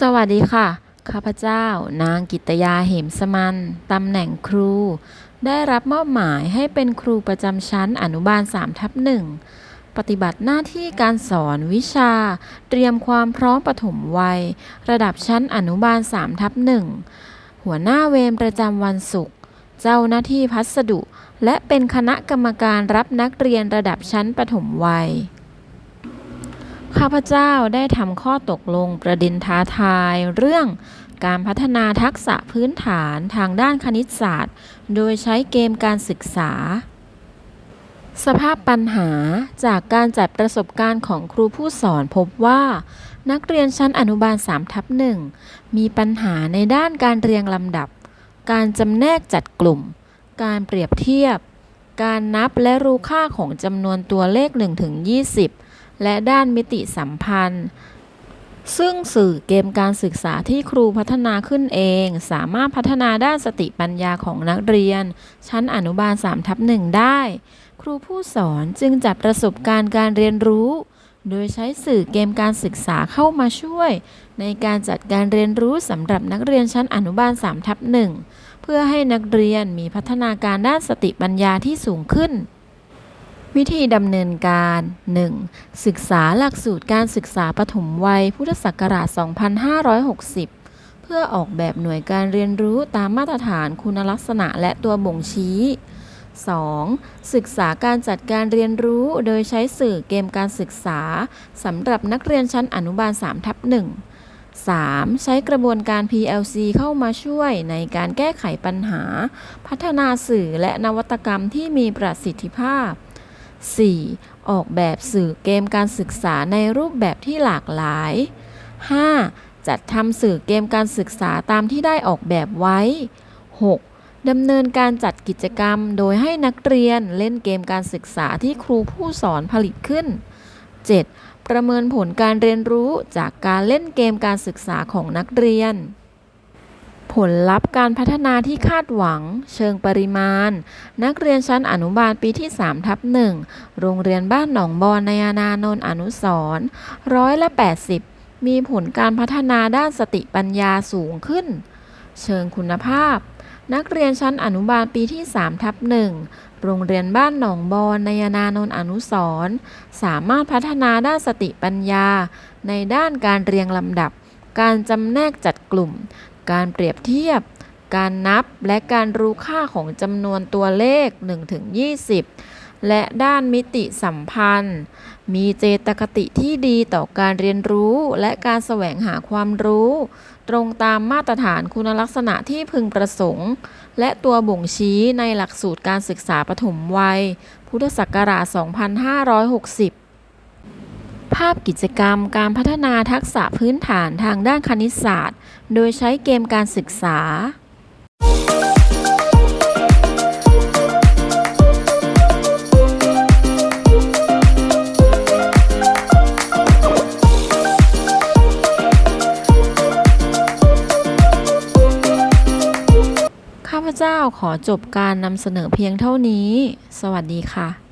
สวัสดีค่ะ ข้าพเจ้านางกิตยาเหมสมันตำแหน่งครู ได้รับมอบหมายให้เป็นครูประจำชั้นอนุบาล3ทับหนึ่งปฏิบัติหน้าที่การสอนวิชา เตรียมความพร้อมปฐมวัย ระดับชั้นอนุบาล3ทับหนึ่งหัวหน้าเวรประจำวันศุกร์เจ้าหน้าที่พัสดุ และเป็นคณะกรรมการรับนักเรียนระดับชั้นปฐมวัย ข้าพเจ้าได้ทำข้อตกลงประเด็นท้าทาย เรื่องการพัฒนาทักษะพื้นฐานทางด้านคณิตศาสตร์ โดยใช้เกมการศึกษา สภาพปัญหาจากการจัดประสบการณ์ของครูผู้สอนพบว่า นักเรียนชั้นอนุบาล3ทับหนึ่งมีปัญหาในด้านการเรียงลำดับ การจำแนกจัดกลุ่ม การเปรียบเทียบ การนับและรู้ค่าของจำนวนตัวเลข1ถึง20 และด้านมิติสัมพันธ์ ซึ่งสื่อเกมการศึกษาที่ครูพัฒนาขึ้นเอง สามารถพัฒนาด้านสติปัญญาของนักเรียน ชั้นอนุบาล3ทับหนึ่งได้ ครูผู้สอนจึงจัดประสบการณ์การเรียนรู้ โดยใช้สื่อเกมการศึกษาเข้ามาช่วย ในการจัดการเรียนรู้สำหรับนักเรียนชั้นอนุบาล3ทับหนึ่งเพื่อให้นักเรียนมีพัฒนาการด้านสติปัญญาที่สูงขึ้น วิธีดำเนินการ 1. ศึกษาหลักสูตรการศึกษาปฐมวัยพุทธศักราช 2560 เพื่อออกแบบหน่วยการเรียนรู้ตามมาตรฐานคุณลักษณะและตัวบ่งชี้ 2. ศึกษาการจัดการเรียนรู้โดยใช้สื่อเกมการศึกษาสำหรับนักเรียนชั้นอนุบาล3ทับ1 3. ใช้กระบวนการ PLC เข้ามาช่วยในการแก้ไขปัญหา พัฒนาสื่อและนวัตกรรมที่มีประสิทธิภาพ 4. ออกแบบสื่อเกมการศึกษาในรูปแบบที่หลากหลาย 5. จัดทำสื่อเกมการศึกษาตามที่ได้ออกแบบไว้ 6. ดำเนินการจัดกิจกรรมโดยให้นักเรียนเล่นเกมการศึกษาที่ครูผู้สอนผลิตขึ้น 7. ประเมินผลการเรียนรู้จากการเล่นเกมการศึกษาของนักเรียน ผลลัพธ์การพัฒนาที่คาดหวัง เชิงปริมาณ นักเรียนชั้นอนุบาลปีที่3ทับ1โรงเรียนบ้านหนองบอนในานานนอนุสรร้อยละ80 มีผลการพัฒนาด้านสติปัญญาสูงขึ้น เชิงคุณภาพ นักเรียนชั้นอนุบาลปีที่3ทับ1โรงเรียนบ้านหนองบอนในานานนอนุสรสามารถพัฒนาด้านสติปัญญา ในด้านการเรียงลำดับการจำแนกจัดกลุ่ม การเปรียบเทียบ การนับและการรู้ค่าของจำนวนตัวเลข 1-20 และด้านมิติสัมพันธ์ มีเจตคติที่ดีต่อการเรียนรู้และการแสวงหาความรู้ ตรงตามมาตรฐานคุณลักษณะที่พึงประสงค์ และตัวบ่งชี้ในหลักสูตรการศึกษาปฐมวัย พุทธศักราช 2560 ภาพกิจกรรมการพัฒนาทักษะพื้นฐานทางด้านคณิตศาสตร์ โดยใช้เกมการศึกษา ข้าพเจ้าขอจบการนำเสนอเพียงเท่านี้ สวัสดีค่ะ